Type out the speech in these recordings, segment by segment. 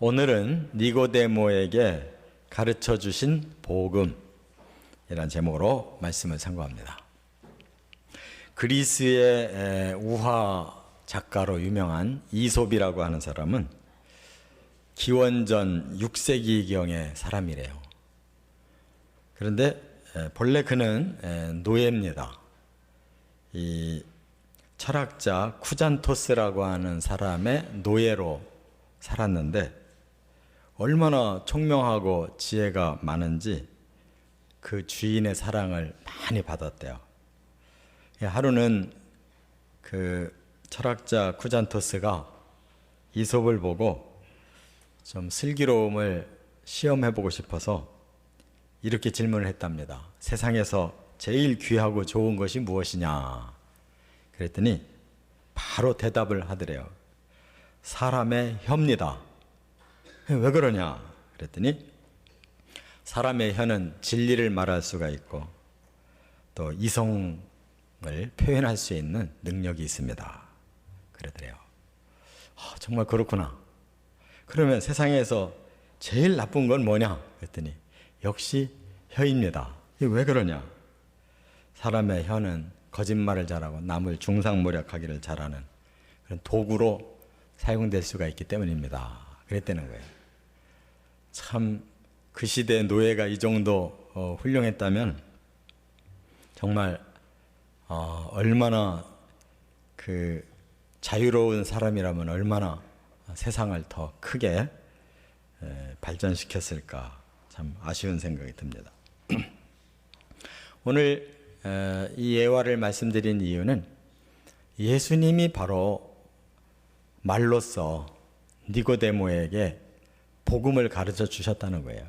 오늘은 니고데모에게 가르쳐 주신 복음이란 제목으로 말씀을 상고합니다. 그리스의 에, 우화 작가로 유명한 이솝이라고 하는 사람은 기원전 6세기경의 사람이래요. 그런데 에, 본래 그는 에, 노예입니다. 이 철학자 쿠잔토스라고 하는 사람의 노예로 살았는데 얼마나 총명하고 지혜가 많은지 그 주인의 사랑을 많이 받았대요. 예, 하루는 그 철학자 쿠잔토스가 이솝을 보고 좀 슬기로움을 시험해 보고 싶어서 이렇게 질문을 했답니다. 세상에서 제일 귀하고 좋은 것이 무엇이냐? 그랬더니 바로 대답을 하더래요. 사람의 혀입니다. 왜 그러냐? 그랬더니 사람의 혀는 진리를 말할 수가 있고 또 이성을 표현할 수 있는 능력이 있습니다. 그러더래요. 아, 정말 그렇구나. 그러면 세상에서 제일 나쁜 건 뭐냐? 그랬더니 역시 혀입니다. 왜 그러냐? 사람의 혀는 거짓말을 잘하고 남을 중상모략하기를 잘하는 그런 도구로 사용될 수가 있기 때문입니다. 그랬다는 거예요. 참 그 시대 노예가 이 정도 어, 훌륭했다면 정말 어, 얼마나 그 자유로운 사람이라면 얼마나 세상을 더 크게 에, 발전시켰을까 참 아쉬운 생각이 듭니다. 오늘 에, 이 예화를 말씀드린 이유는 예수님이 바로 말로써 니고데모에게 복음을 가르쳐 주셨다는 거예요.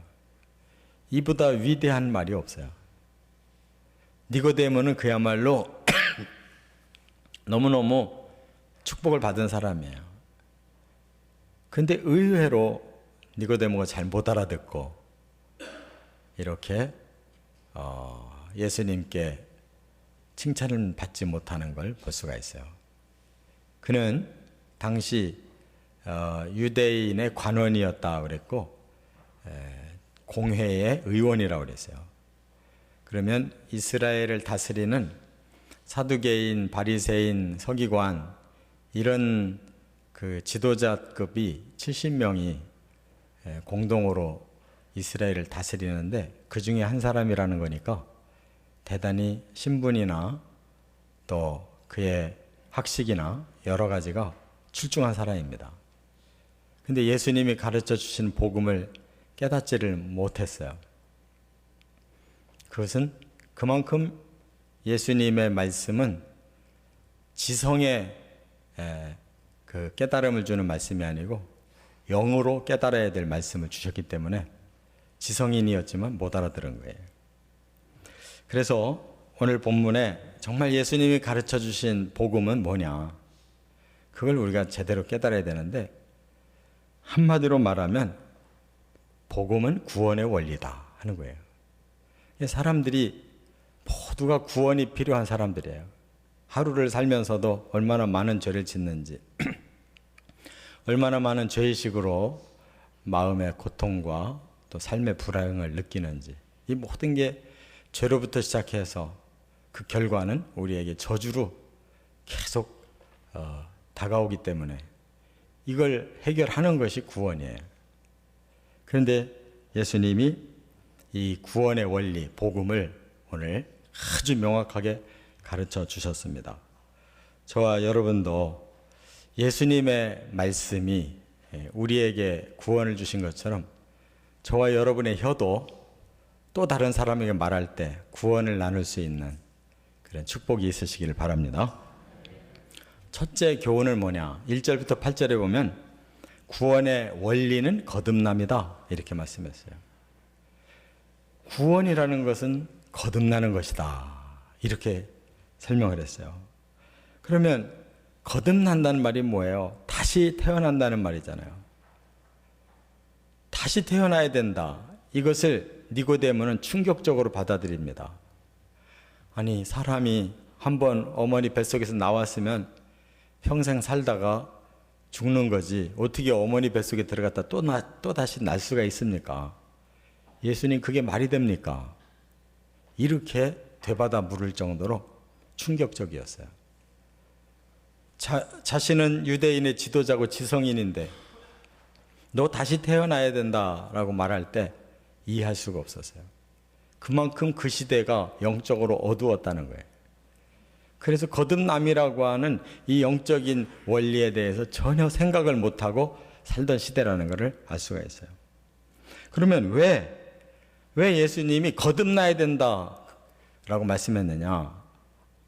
이보다 위대한 말이 없어요. 니고데모는 그야말로 너무너무 축복을 받은 사람이에요. 근데 의외로 니고데모가 잘 못 알아듣고 이렇게 어, 예수님께 칭찬을 받지 못하는 걸 볼 수가 있어요. 그는 당시 어, 유대인의 관원이었다 그랬고 에, 공회의 의원이라고 그랬어요. 그러면 이스라엘을 다스리는 사두개인, 바리새인, 서기관 이런 그 지도자급이 70명이 공동으로 이스라엘을 다스리는데 그 중에 한 사람이라는 거니까 대단히 신분이나 또 그의 학식이나 여러 가지가 출중한 사람입니다. 근데 예수님이 가르쳐 주신 복음을 깨닫지를 못했어요. 그것은 그만큼 예수님의 말씀은 지성의 그 깨달음을 주는 말씀이 아니고 영으로 깨달아야 될 말씀을 주셨기 때문에 지성인이었지만 못 알아들은 거예요. 그래서 오늘 본문에 정말 예수님이 가르쳐 주신 복음은 뭐냐? 그걸 우리가 제대로 깨달아야 되는데 한마디로 말하면 복음은 구원의 원리다 하는 거예요. 사람들이 모두가 구원이 필요한 사람들이에요. 하루를 살면서도 얼마나 많은 죄를 짓는지, 얼마나 많은 죄의식으로 마음의 고통과 또 삶의 불안을 느끼는지, 이 모든 게 죄로부터 시작해서 그 결과는 우리에게 저주로 계속 어, 다가오기 때문에 이걸 해결하는 것이 구원이에요. 그런데 예수님이 이 구원의 원리, 복음을 오늘 아주 명확하게 가르쳐 주셨습니다. 저와 여러분도 예수님의 말씀이 우리에게 구원을 주신 것처럼 저와 여러분의 혀도 또 다른 사람에게 말할 때 구원을 나눌 수 있는 그런 축복이 있으시기를 바랍니다. 첫째 교훈을 뭐냐? 1절부터 8절에 보면 구원의 원리는 거듭남이다. 이렇게 말씀했어요. 구원이라는 것은 거듭나는 것이다. 이렇게 설명을 했어요. 그러면 거듭난다는 말이 뭐예요? 다시 태어난다는 말이잖아요. 다시 태어나야 된다. 이것을 니고데모는 충격적으로 받아들입니다. 아니, 사람이 한번 어머니 뱃속에서 나왔으면 평생 살다가 죽는 거지 어떻게 어머니 뱃속에 들어갔다 또, 나, 또 다시 날 수가 있습니까? 예수님 그게 말이 됩니까? 이렇게 되받아 물을 정도로 충격적이었어요. 자, 자신은 유대인의 지도자고 지성인인데 너 다시 태어나야 된다라고 말할 때 이해할 수가 없었어요. 그만큼 그 시대가 영적으로 어두웠다는 거예요. 그래서 거듭남이라고 하는 이 영적인 원리에 대해서 전혀 생각을 못하고 살던 시대라는 것을 알 수가 있어요. 그러면 왜, 왜 예수님이 거듭나야 된다 라고 말씀했느냐?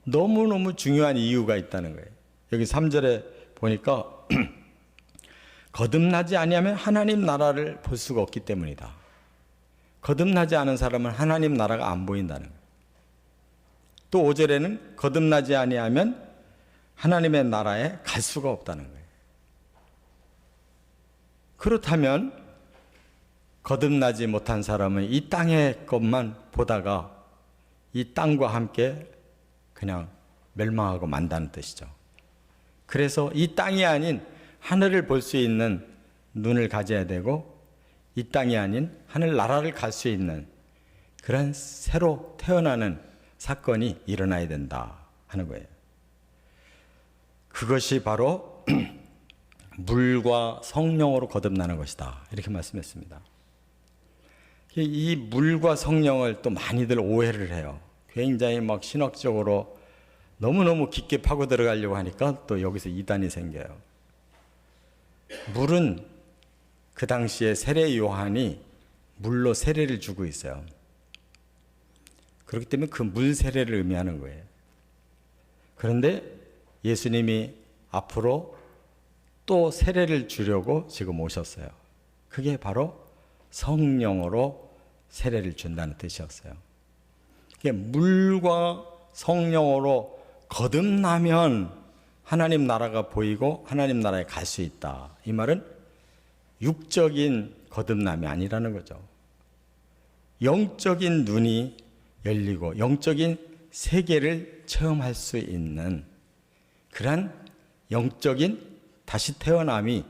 너무너무 중요한 이유가 있다는 거예요. 여기 3절에 보니까 거듭나지 아니하면 하나님 나라를 볼 수가 없기 때문이다. 거듭나지 않은 사람은 하나님 나라가 안 보인다는 거예요. 또 5절에는 거듭나지 아니하면 하나님의 나라에 갈 수가 없다는 거예요. 그렇다면 거듭나지 못한 사람은 이 땅의 것만 보다가 이 땅과 함께 그냥 멸망하고 만다는 뜻이죠. 그래서 이 땅이 아닌 하늘을 볼 수 있는 눈을 가져야 되고 이 땅이 아닌 하늘 나라를 갈 수 있는 그런 새로 태어나는 사건이 일어나야 된다 하는 거예요. 그것이 바로 물과 성령으로 거듭나는 것이다. 이렇게 말씀했습니다. 이 물과 성령을 또 많이들 오해를 해요. 굉장히 막 신학적으로 너무너무 깊게 파고 들어가려고 하니까 또 여기서 이단이 생겨요. 물은 그 당시에 세례 요한이 물로 세례를 주고 있어요. 그렇기 때문에 그 물 세례를 의미하는 거예요. 그런데 예수님이 앞으로 또 세례를 주려고 지금 오셨어요. 그게 바로 성령으로 세례를 준다는 뜻이었어요. 이게 물과 성령으로 거듭나면 하나님 나라가 보이고 하나님 나라에 갈 수 있다. 이 말은 육적인 거듭남이 아니라는 거죠. 영적인 눈이 열리고 영적인 세계를 체험할 수 있는 그러한 영적인 다시 태어남이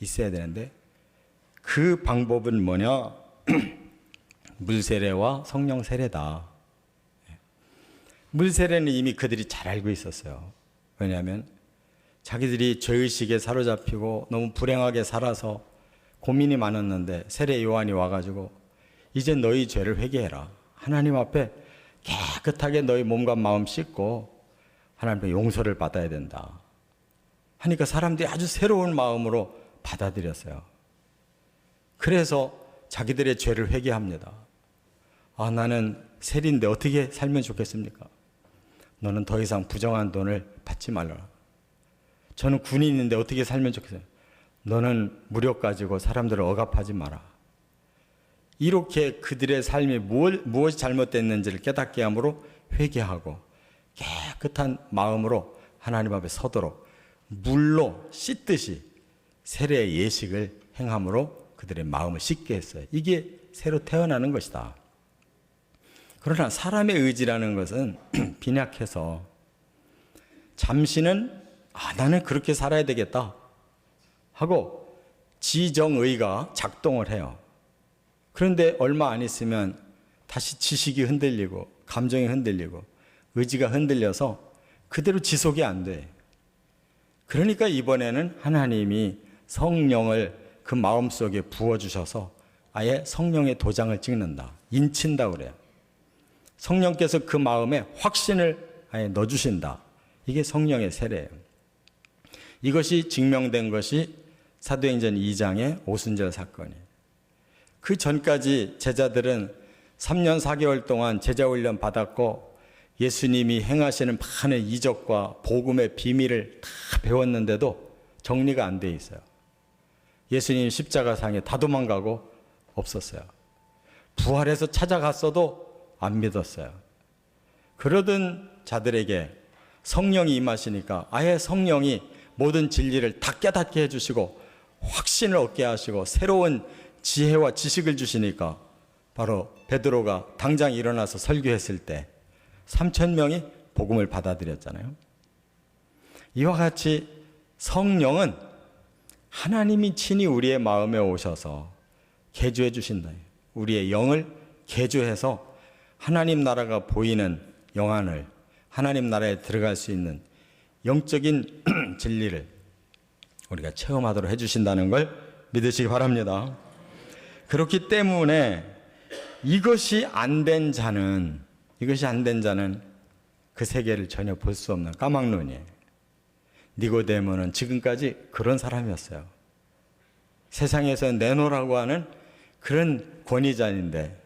있어야 되는데 그 방법은 뭐냐? 물 세례와 성령 세례다. 물 세례는 이미 그들이 잘 알고 있었어요. 왜냐하면 자기들이 죄의식에 사로잡히고 너무 불행하게 살아서 고민이 많았는데 세례 요한이 와가지고 이제 너희 죄를 회개해라. 하나님 앞에 깨끗하게 너희 몸과 마음 씻고 하나님의 용서를 받아야 된다. 하니까 사람들이 아주 새로운 마음으로 받아들였어요. 그래서 자기들의 죄를 회개합니다. 아, 나는 세리인데 어떻게 살면 좋겠습니까? 너는 더 이상 부정한 돈을 받지 말라. 저는 군인인데 어떻게 살면 좋겠어요? 너는 무력 가지고 사람들을 억압하지 마라. 이렇게 그들의 삶이 무엇, 무엇이 잘못됐는지를 깨닫게 함으로 회개하고 깨끗한 마음으로 하나님 앞에 서도록 물로 씻듯이 세례의 예식을 행함으로 그들의 마음을 씻게 했어요. 이게 새로 태어나는 것이다. 그러나 사람의 의지라는 것은 빈약해서 잠시는 아, 나는 그렇게 살아야 되겠다 하고 지정의가 작동을 해요. 그런데 얼마 안 있으면 다시 지식이 흔들리고 감정이 흔들리고 의지가 흔들려서 그대로 지속이 안 돼. 그러니까 이번에는 하나님이 성령을 그 마음 속에 부어 주셔서 아예 성령의 도장을 찍는다. 인친다 그래요. 성령께서 그 마음에 확신을 아예 넣어 주신다. 이게 성령의 세례예요. 이것이 증명된 것이 사도행전 2장의 오순절 사건이에요. 그 전까지 제자들은 3년 4개월 동안 제자 훈련 받았고 예수님이 행하시는 많은 이적과 복음의 비밀을 다 배웠는데도 정리가 안 돼 있어요. 예수님 십자가상에 다 도망가고 없었어요. 부활해서 찾아갔어도 안 믿었어요. 그러던 자들에게 성령이 임하시니까 아예 성령이 모든 진리를 다 깨닫게 해주시고 확신을 얻게 하시고 새로운 지혜와 지식을 주시니까 바로 베드로가 당장 일어나서 설교했을 때 3천 명이 복음을 받아들였잖아요. 이와 같이 성령은 하나님이 친히 우리의 마음에 오셔서 개조해 주신다. 우리의 영을 개조해서 하나님 나라가 보이는 영안을 하나님 나라에 들어갈 수 있는 영적인 진리를 우리가 체험하도록 해주신다는 걸 믿으시기 바랍니다. 그렇기 때문에 이것이 안 된 자는 이것이 안 된 자는 그 세계를 전혀 볼 수 없는 까막눈이에요. 니고데모는 지금까지 그런 사람이었어요. 세상에서 내놓으라고 하는 그런 권위자인데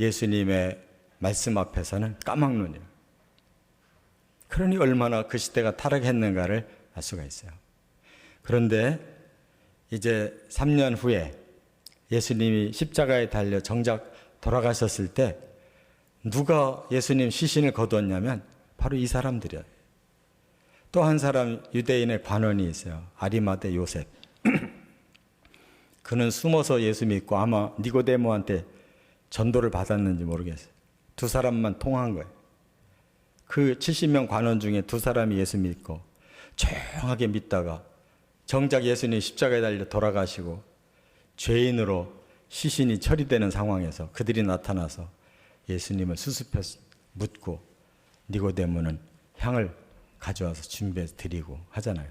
예수님의 말씀 앞에서는 까막눈이에요. 그러니 얼마나 그 시대가 타락했는가를 알 수가 있어요. 그런데 이제 3년 후에 예수님이 십자가에 달려 정작 돌아가셨을 때 누가 예수님 시신을 거두었냐면 바로 이 사람들이에요. 또 한 사람 유대인의 관원이 있어요. 아리마대 요셉. 그는 숨어서 예수 믿고 아마 니고데모한테 전도를 받았는지 모르겠어요. 두 사람만 통한 거예요. 그 70명 관원 중에 두 사람이 예수 믿고 조용하게 믿다가 정작 예수님 십자가에 달려 돌아가시고 죄인으로 시신이 처리되는 상황에서 그들이 나타나서 예수님을 수습해 묻고 니고데모는 향을 가져와서 준비해서 드리고 하잖아요.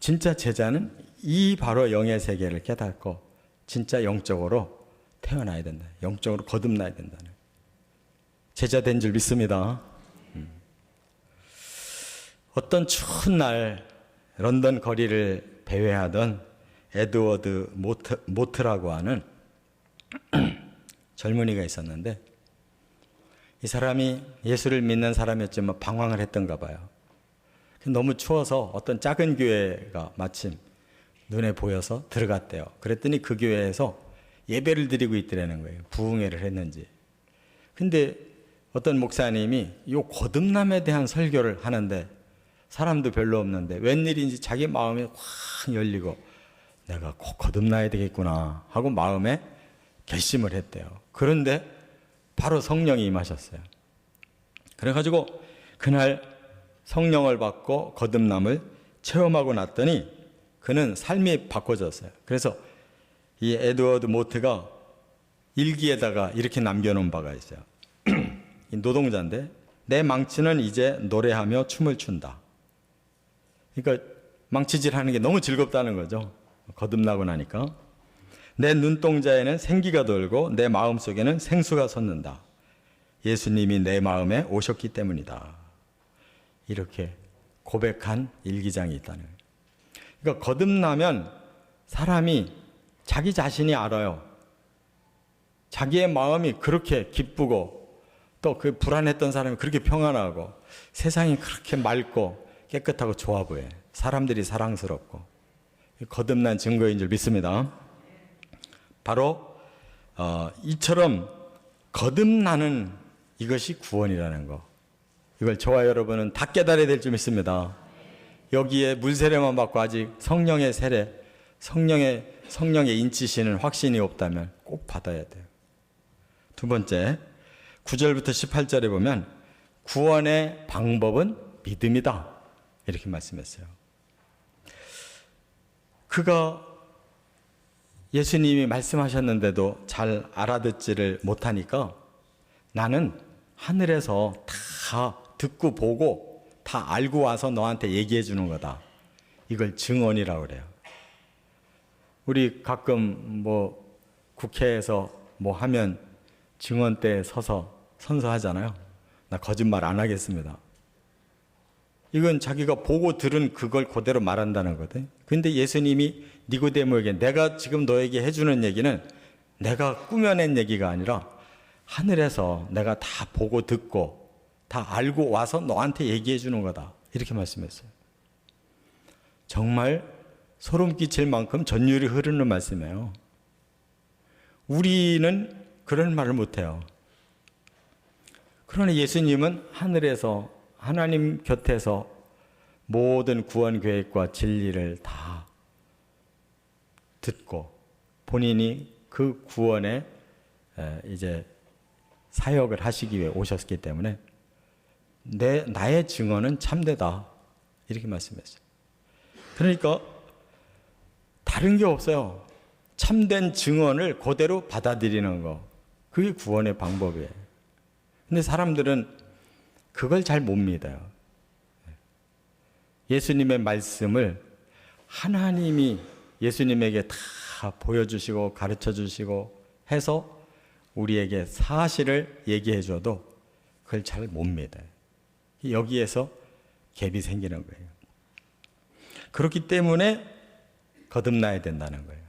진짜 제자는 이 바로 영의 세계를 깨닫고 진짜 영적으로 태어나야 된다. 영적으로 거듭나야 된다는. 제자 된 줄 믿습니다. 음. 어떤 추운 날 런던 거리를 배회하던 에드워드 모트, 모트라고 하는 젊은이가 있었는데 이 사람이 예수를 믿는 사람이었지만 방황을 했던가 봐요. 너무 추워서 어떤 작은 교회가 마침 눈에 보여서 들어갔대요. 그랬더니 그 교회에서 예배를 드리고 있더라는 거예요. 부흥회를 했는지. 근데 어떤 목사님이 이 거듭남에 대한 설교를 하는데 사람도 별로 없는데 웬일인지 자기 마음이 확 열리고 내가 꼭 거듭나야 되겠구나 하고 마음에 결심을 했대요. 그런데 바로 성령이 임하셨어요. 그래가지고 그날 성령을 받고 거듭남을 체험하고 났더니 그는 삶이 바꿔졌어요. 그래서 이 에드워드 모트가 일기에다가 이렇게 남겨놓은 바가 있어요. 이 노동자인데 내 망치는 이제 노래하며 춤을 춘다. 그러니까 망치질 하는 게 너무 즐겁다는 거죠. 거듭나고 나니까. 내 눈동자에는 생기가 돌고 내 마음 속에는 생수가 솟는다. 예수님이 내 마음에 오셨기 때문이다. 이렇게 고백한 일기장이 있다는 거예요. 그러니까 거듭나면 사람이 자기 자신이 알아요. 자기의 마음이 그렇게 기쁘고 또 그 불안했던 사람이 그렇게 평안하고 세상이 그렇게 맑고 깨끗하고 좋아 보여요. 사람들이 사랑스럽고 거듭난 증거인 줄 믿습니다. 바로 어, 이처럼 거듭나는 이것이 구원이라는 거. 이걸 저와 여러분은 다 깨달아야 될 줄 믿습니다. 여기에 물 세례만 받고 아직 성령의 세례, 성령의 성령의 인치시는 확신이 없다면 꼭 받아야 돼요. 두 번째, 9절부터 18절에 보면 구원의 방법은 믿음이다. 이렇게 말씀했어요. 그가 예수님이 말씀하셨는데도 잘 알아듣지를 못하니까 나는 하늘에서 다 듣고 보고 다 알고 와서 너한테 얘기해 주는 거다. 이걸 증언이라고 그래요. 우리 가끔 뭐 국회에서 뭐 하면 증언대에 서서 선서하잖아요. 나 거짓말 안 하겠습니다. 이건 자기가 보고 들은 그걸 그대로 말한다는 거거든. 근데 예수님이 니고데모에게 내가 지금 너에게 해주는 얘기는 내가 꾸며낸 얘기가 아니라 하늘에서 내가 다 보고 듣고 다 알고 와서 너한테 얘기해 주는 거다. 이렇게 말씀했어요. 정말 소름 끼칠 만큼 전율이 흐르는 말씀이에요. 우리는 그런 말을 못해요. 그러나 예수님은 하늘에서 하나님 곁에서 모든 구원 계획과 진리를 다 듣고 본인이 그 구원에 이제 사역을 하시기 위해 오셨기 때문에 내 나의 증언은 참되다 이렇게 말씀했어요. 그러니까 다른 게 없어요. 참된 증언을 그대로 받아들이는 거. 그게 구원의 방법이에요. 근데 사람들은 그걸 잘 못 믿어요. 예수님의 말씀을 하나님이 예수님에게 다 보여주시고 가르쳐 주시고 해서 우리에게 사실을 얘기해 줘도 그걸 잘 못 믿어요. 여기에서 갭이 생기는 거예요. 그렇기 때문에 거듭나야 된다는 거예요.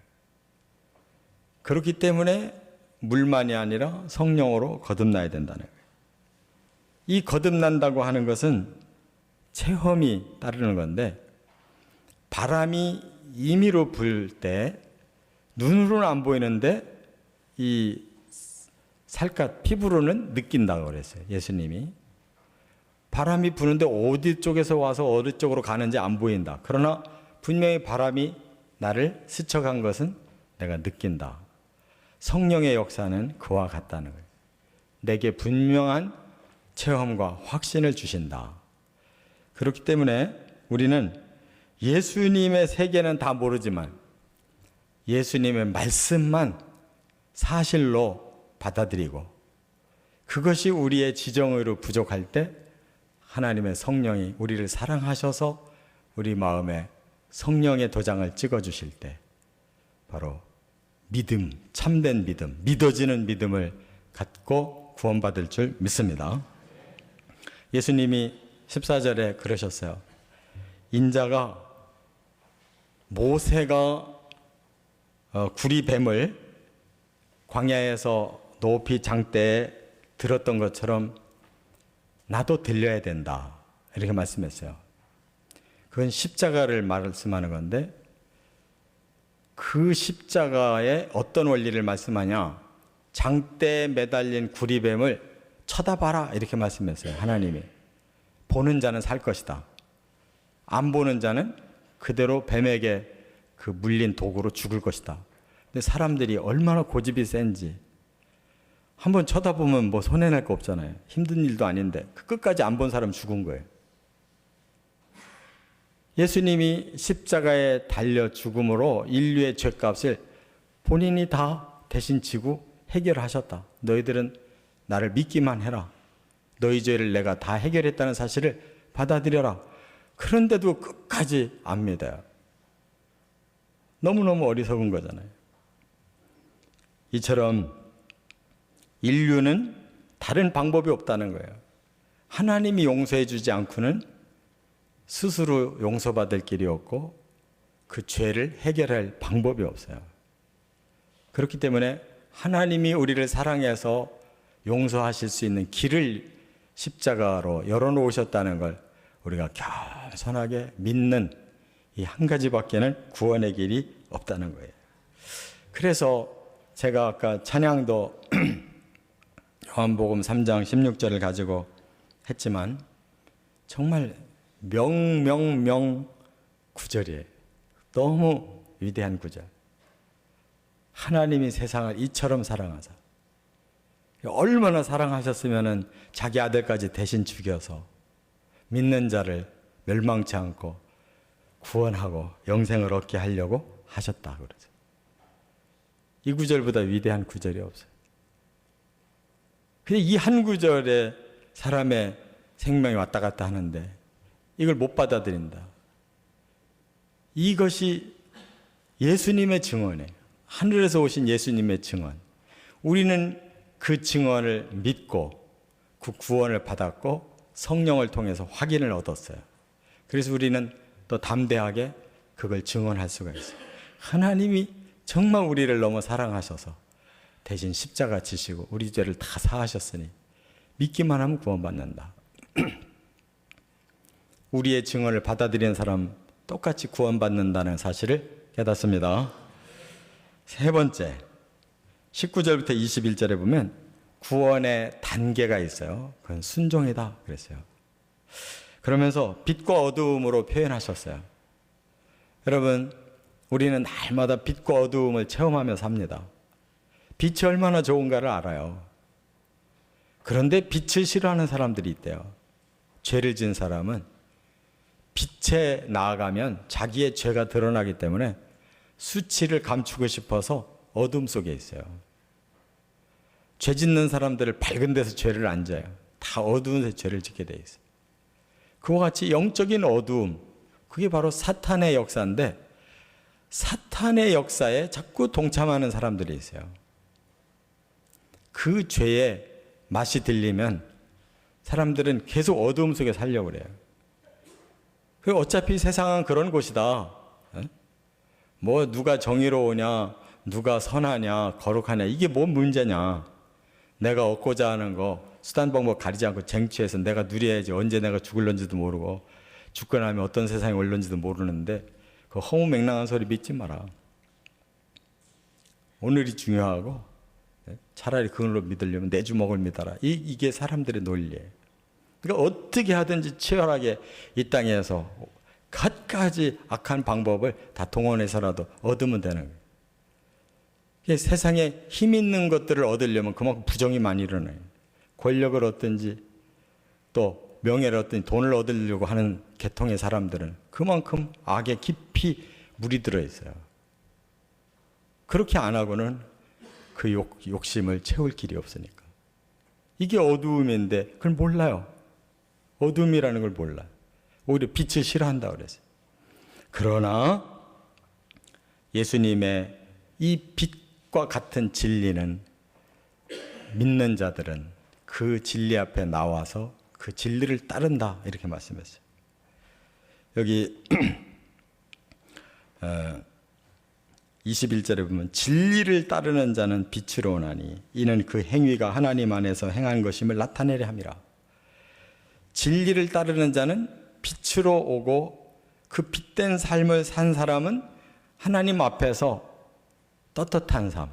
그렇기 때문에 물만이 아니라 성령으로 거듭나야 된다는 거예요. 이 거듭난다고 하는 것은 체험이 따르는 건데 바람이 임의로 불 때 눈으로는 안 보이는데 이 살갗 피부로는 느낀다고 그랬어요. 예수님이 바람이 부는데 어디 쪽에서 와서 어디 쪽으로 가는지 안 보인다. 그러나 분명히 바람이 나를 스쳐간 것은 내가 느낀다. 성령의 역사는 그와 같다는 거예요. 내게 분명한 체험과 확신을 주신다. 그렇기 때문에 우리는 예수님의 세계는 다 모르지만 예수님의 말씀만 사실로 받아들이고 그것이 우리의 지정의로 부족할 때 하나님의 성령이 우리를 사랑하셔서 우리 마음에 성령의 도장을 찍어 주실 때 바로 믿음, 참된 믿음, 믿어지는 믿음을 갖고 구원받을 줄 믿습니다. 예수님이 14절에 그러셨어요. 인자가 모세가 어, 구리뱀을 광야에서 높이 장대에 들었던 것처럼 나도 들려야 된다. 이렇게 말씀했어요. 그건 십자가를 말씀하는 건데 그 십자가의 어떤 원리를 말씀하냐? 장대에 매달린 구리뱀을 쳐다봐라 이렇게 말씀했어요. 하나님이 보는 자는 살 것이다. 안 보는 자는 그대로 뱀에게 그 물린 도구로 죽을 것이다. 근데 사람들이 얼마나 고집이 센지 한번 쳐다보면 뭐 손해낼 거 없잖아요. 힘든 일도 아닌데 그 끝까지 안 본 사람 죽은 거예요. 예수님이 십자가에 달려 죽음으로 인류의 죄값을 본인이 다 대신 지고 해결하셨다. 너희들은 나를 믿기만 해라. 너희 죄를 내가 다 해결했다는 사실을 받아들여라. 그런데도 끝까지 안 믿어요. 너무너무 어리석은 거잖아요. 이처럼 인류는 다른 방법이 없다는 거예요. 하나님이 용서해 주지 않고는 스스로 용서받을 길이 없고 그 죄를 해결할 방법이 없어요. 그렇기 때문에 하나님이 우리를 사랑해서 용서하실 수 있는 길을 십자가로 열어놓으셨다는 걸 우리가 겸손하게 믿는 이 한 가지밖에는 구원의 길이 없다는 거예요. 그래서 제가 아까 찬양도 요한복음 3장 16절을 가지고 했지만 정말 명명명 구절이에요. 너무 위대한 구절. 하나님이 세상을 이처럼 사랑하사. 얼마나 사랑하셨으면 자기 아들까지 대신 죽여서 믿는 자를 멸망치 않고 구원하고 영생을 얻게 하려고 하셨다 그러죠. 이 구절보다 위대한 구절이 없어요. 근데 이 한 구절에 사람의 생명이 왔다 갔다 하는데 이걸 못 받아들인다. 이것이 예수님의 증언이에요. 하늘에서 오신 예수님의 증언. 우리는 그 증언을 믿고 그 구원을 받았고 성령을 통해서 확인을 얻었어요. 그래서 우리는 또 담대하게 그걸 증언할 수가 있어요. 하나님이 정말 우리를 너무 사랑하셔서 대신 십자가 지시고 우리 죄를 다 사하셨으니 믿기만 하면 구원받는다. 우리의 증언을 받아들이는 사람 똑같이 구원받는다는 사실을 깨닫습니다. 세 번째, 19절부터 21절에 보면 구원의 단계가 있어요. 그건 순종이다. 그랬어요. 그러면서 빛과 어두움으로 표현하셨어요. 여러분, 우리는 날마다 빛과 어두움을 체험하며 삽니다. 빛이 얼마나 좋은가를 알아요. 그런데 빛을 싫어하는 사람들이 있대요. 죄를 지은 사람은 빛에 나아가면 자기의 죄가 드러나기 때문에 수치를 감추고 싶어서 어둠 속에 있어요. 죄 짓는 사람들을 밝은 데서 죄를 안 져요. 다 어두운 데서 죄를 짓게 돼 있어요. 그와 같이 영적인 어두움, 그게 바로 사탄의 역사인데 사탄의 역사에 자꾸 동참하는 사람들이 있어요. 그 죄에 맛이 들리면 사람들은 계속 어두움 속에 살려고 그래요. 그 어차피 세상은 그런 곳이다. 에? 뭐 누가 정의로우냐, 누가 선하냐, 거룩하냐 이게 뭔 문제냐? 내가 얻고자 하는 거 수단 방법 가리지 않고 쟁취해서 내가 누려야지 언제 내가 죽을런지도 모르고 죽고 나면 어떤 세상이 올런지도 모르는데 그 허무맹랑한 소리 믿지 마라. 오늘이 중요하고 네? 차라리 그걸로 믿으려면 내 주먹을 믿어라. 이, 이게 사람들의 논리예요. 그러니까 어떻게 하든지 치열하게 이 땅에서 갖가지 악한 방법을 다 동원해서라도 얻으면 되는 거예요. 세상에 힘 있는 것들을 얻으려면 그만큼 부정이 많이 일어나요. 권력을 얻든지 또 명예를 얻든지 돈을 얻으려고 하는 계통의 사람들은 그만큼 악에 깊이 물이 들어 있어요. 그렇게 안 하고는 그 욕, 욕심을 채울 길이 없으니까. 이게 어두움인데 그걸 몰라요. 어둠이라는 걸 몰라. 오히려 빛을 싫어한다 그랬어요. 그러나 예수님의 이 빛 과 같은 진리는 믿는 자들은 그 진리 앞에 나와서 그 진리를 따른다 이렇게 말씀했어요. 여기 어, 21절에 보면 진리를 따르는 자는 빛으로 오나니 이는 그 행위가 하나님 안에서 행한 것임을 나타내려 함이라. 진리를 따르는 자는 빛으로 오고 그 빛된 삶을 산 사람은 하나님 앞에서 떳떳한 삶,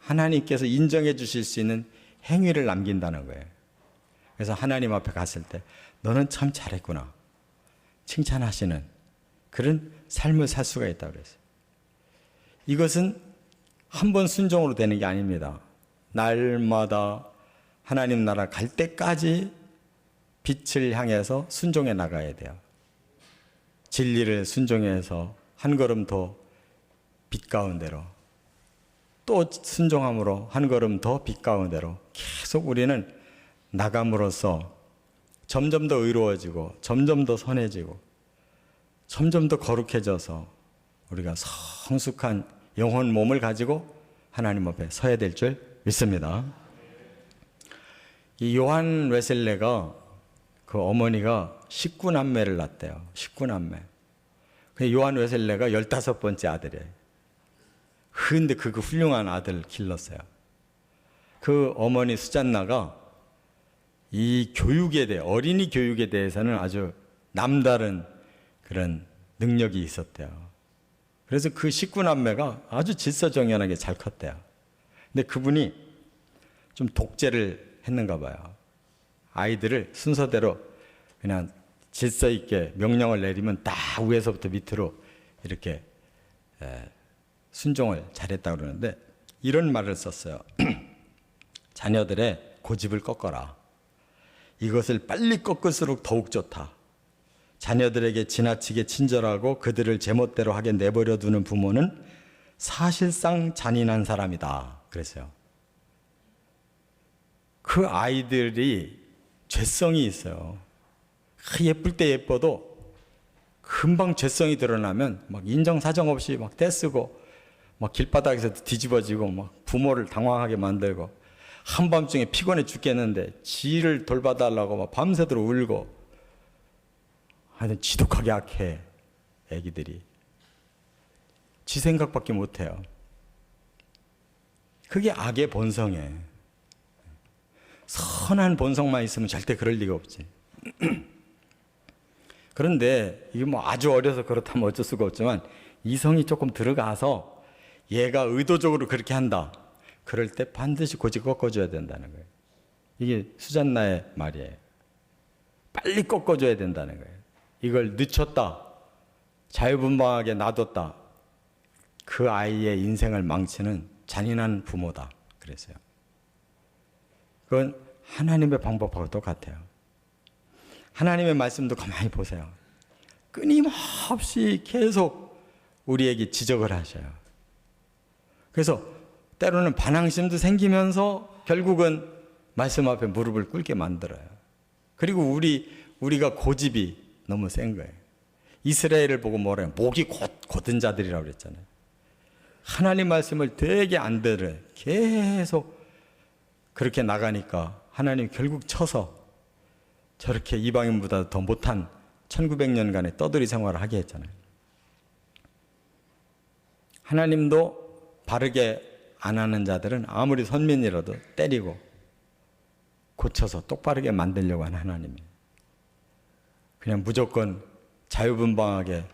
하나님께서 인정해 주실 수 있는 행위를 남긴다는 거예요. 그래서 하나님 앞에 갔을 때 너는 참 잘했구나. 칭찬하시는 그런 삶을 살 수가 있다고 그랬어요. 이것은 한 번 순종으로 되는 게 아닙니다. 날마다 하나님 나라 갈 때까지 빛을 향해서 순종해 나가야 돼요. 진리를 순종해서 한 걸음 더 빛 가운데로 또 순종함으로 한 걸음 더 빛 가운데로 계속 우리는 나감으로써 점점 더 의로워지고 점점 더 선해지고 점점 더 거룩해져서 우리가 성숙한 영혼 몸을 가지고 하나님 앞에 서야 될 줄 믿습니다. 이 요한 웨셀레가 그 어머니가 19남매를 낳았대요. 19남매. 그 요한 웨셀레가 15번째 아들이에요. 근데 그, 그 훌륭한 아들을 길렀어요. 그 어머니 수잔나가 이 교육에 대해, 어린이 교육에 대해서는 아주 남다른 그런 능력이 있었대요. 그래서 그 식구남매가 아주 질서정연하게 잘 컸대요. 근데 그분이 좀 독재를 했는가 봐요. 아이들을 순서대로 그냥 질서 있게 명령을 내리면 다 위에서부터 밑으로 이렇게 순종을 잘했다 그러는데 이런 말을 썼어요. 자녀들의 고집을 꺾어라. 이것을 빨리 꺾을수록 더욱 좋다. 자녀들에게 지나치게 친절하고 그들을 제멋대로 하게 내버려 두는 부모는 사실상 잔인한 사람이다. 그랬어요. 그 아이들이 죄성이 있어요. 예쁠 때 예뻐도 금방 죄성이 드러나면 막 인정사정 없이 막 떼쓰고 막 길바닥에서 뒤집어지고 막 부모를 당황하게 만들고 한밤중에 피곤해 죽겠는데 지를 돌봐달라고 막 밤새도록 울고 하여튼 지독하게 악해 애기들이 지 생각밖에 못해요. 그게 악의 본성에 선한 본성만 있으면 절대 그럴 리가 없지. 그런데 이게 뭐 아주 어려서 그렇다면 어쩔 수가 없지만 이성이 조금 들어가서 얘가 의도적으로 그렇게 한다. 그럴 때 반드시 고집 꺾어줘야 된다는 거예요. 이게 수잔나의 말이에요. 빨리 꺾어줘야 된다는 거예요. 이걸 늦췄다. 자유분방하게 놔뒀다. 그 아이의 인생을 망치는 잔인한 부모다. 그랬어요. 그건 하나님의 방법하고 똑같아요. 하나님의 말씀도 가만히 보세요. 끊임없이 계속 우리에게 지적을 하셔요. 그래서 때로는 반항심도 생기면서 결국은 말씀 앞에 무릎을 꿇게 만들어요. 그리고 우리 우리가 고집이 너무 센 거예요. 이스라엘을 보고 뭐래요? 목이 곧 곧은 자들이라고 그랬잖아요. 하나님 말씀을 되게 안 들어요. 계속 그렇게 나가니까 하나님 결국 쳐서 저렇게 이방인보다 더 못한 1900년간의 떠돌이 생활을 하게 했잖아요. 하나님도 바르게 안 하는 자들은 아무리 선민이라도 때리고 고쳐서 똑바르게 만들려고 하는 하나님이에요. 그냥 무조건 자유분방하게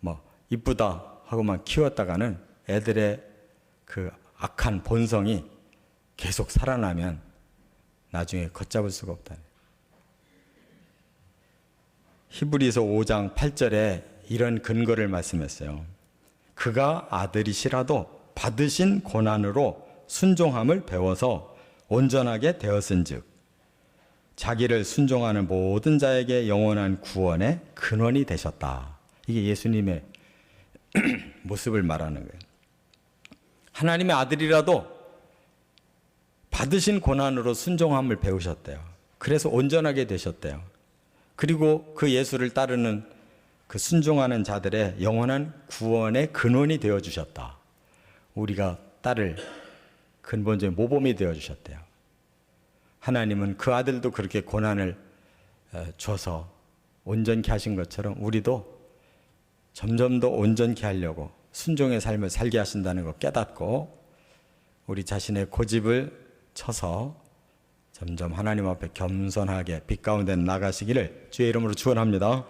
뭐 이쁘다 하고만 키웠다가는 애들의 그 악한 본성이 계속 살아나면 나중에 걷잡을 수가 없다. 히브리서 5장 8절에 이런 근거를 말씀했어요. 그가 아들이시라도 받으신 고난으로 순종함을 배워서 온전하게 되었은즉 자기를 순종하는 모든 자에게 영원한 구원의 근원이 되셨다. 이게 예수님의 모습을 말하는 거예요. 하나님의 아들이라도 받으신 고난으로 순종함을 배우셨대요. 그래서 온전하게 되셨대요. 그리고 그 예수를 따르는 그 순종하는 자들의 영원한 구원의 근원이 되어 주셨다. 우리가 따를 근본적인 모범이 되어 주셨대요. 하나님은 그 아들도 그렇게 고난을 어, 줘서 온전케 하신 것처럼 우리도 점점 더 온전케 하려고 순종의 삶을 살게 하신다는 걸 깨닫고 우리 자신의 고집을 쳐서 점점 하나님 앞에 겸손하게 빛 가운데 나가시기를 주의 이름으로 축원합니다.